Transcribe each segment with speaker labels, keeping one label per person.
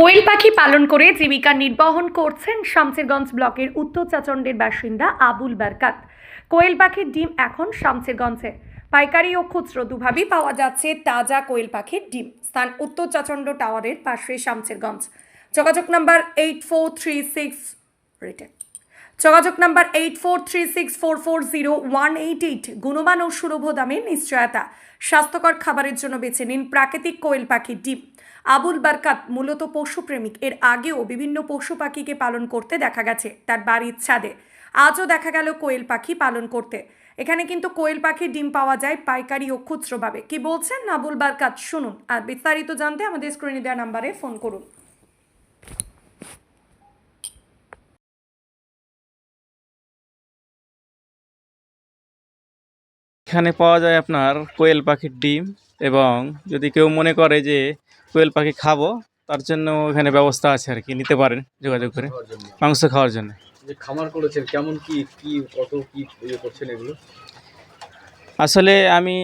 Speaker 1: কোয়েল পাখি পালন করে জীবিকা নির্বাহন করছেন শামসেরগঞ্জ ব্লকের উত্তর চাচণ্ডের বাসিন্দা আবুল বারকাত। কোয়েল পাখির ডিম এখন শামসেরগঞ্জে। পাইকারি ও খুচরো দুভাবেই পাওয়া যাচ্ছে তাজা কোয়েল পাখির ডিম। স্থান উত্তর চাচণ্ড টাওয়ারের পাশে শামসেরগঞ্জ। যোগাযোগ number eight four three six written. যোগাযোগ number eight four three six four four zero one eight eight. গুণমান ও সুলভ দামের নিশ্চয়তা। স্বাস্থ্যকর খাবারের জন্য বেছে নিন প্রাকৃতিক কোয়েল পাখির ডিম। আবুল বারকাত মূলত পশুপ্রেমিক। এর আগেও বিভিন্ন পশু পাখিকে পালন করতে দেখা গেছে তার বাড়ির ছাদে। আজও দেখা গেল কোয়েল পাখি পালন করতে। এখানে কিন্তু কোয়েল পাখির ডিম পাওয়া যায় পাইকারি ও খুচরোভাবে। কি বলছেন আবুল বারকাত? শুনুন। আর বিস্তারিত জানতে আমাদের স্ক্রিনে দেওয়া নাম্বারে ফোন করুন।
Speaker 2: এখানে পাওয়া যায় আপনার কোয়েল পাখির ডিম এবং যদি কেউ মনে করে যে কোয়েল পাখি খাব তার জন্য এখানে ব্যবস্থা আছে আর কি নিতে পারেন যোগাযোগ করে মাংস খাওয়ার জন্য।
Speaker 3: যে খামার করেছেন কেমন কি কি কত কি ইয়ে করছেন এগুলো?
Speaker 2: আসলে আমি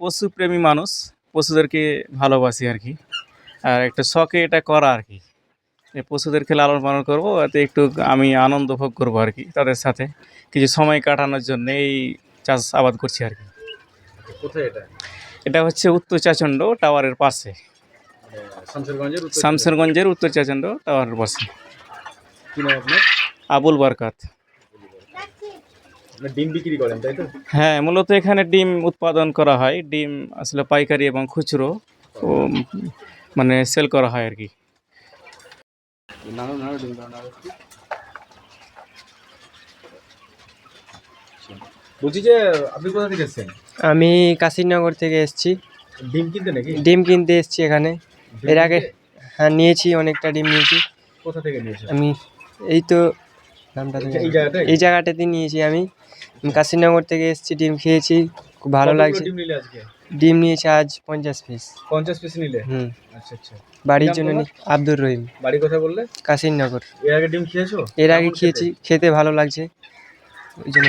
Speaker 2: পশুপ্রেমী মানুষ পশুদেরকে ভালোবাসি আর কি। আর একটা শখে এটা করা আর কি। পশুদেরকে লালন পালন করব এতে একটু আমি আনন্দ ভোগ করব আর কি তাদের সাথে। কিছু সময় কাটানোর জন্য এই চাষ আবাদ করছি আর কি।
Speaker 3: কোথায় এটা?
Speaker 2: এটা হচ্ছে উত্তর চাচণ্ড টাওয়ারের পাশে।
Speaker 3: মানে শামসেরগঞ্জের উত্তর
Speaker 2: চাচণ্ড। টাওয়ারের পাশে। আবুল বারকাত।
Speaker 3: ডিম বিক্রি করেন তাই তো?
Speaker 2: হ্যাঁ মূলত এখানে ডিম উৎপাদন করা হয়। ডিম আসলে পাইকারি এবং খুচরো মানে সেল করা হয় আর কি?
Speaker 3: বলছি যে আপনি কোথা থেকে এসেছেন?
Speaker 4: আমি কাশীনগর থেকে এসেছি।
Speaker 3: ডিম কিনতে নাকি?
Speaker 4: ডিম কিনতে এসেছি এখানে। এর আগে হ্যাঁ নিয়েছি অনেকটা ডিম নিয়েছি।
Speaker 3: কোথা থেকে নিয়েছেন?
Speaker 4: আমি এই তো নামটা
Speaker 3: এই-
Speaker 4: জায়গাটাতে নিয়েছি আমি। আমি কাশীনগর থেকে এসেছি ডিম খেয়েছি। খুব ভালো লাগছে।
Speaker 3: ডিম
Speaker 4: নিয়েছি আজ পঞ্চাশ পিস
Speaker 3: পঞ্চাশ পিস নিলে?
Speaker 4: হুম।
Speaker 3: আচ্ছা আচ্ছা।
Speaker 4: বাড়ির জন্য আব্দুর রহিম।
Speaker 3: বাড়ি কথা বললে?
Speaker 4: কাশীনগর
Speaker 3: এর আগে ডিম খেয়েছো?
Speaker 4: এর আগে খেয়েছি খেতে ভালো লাগছে। ওই জন্য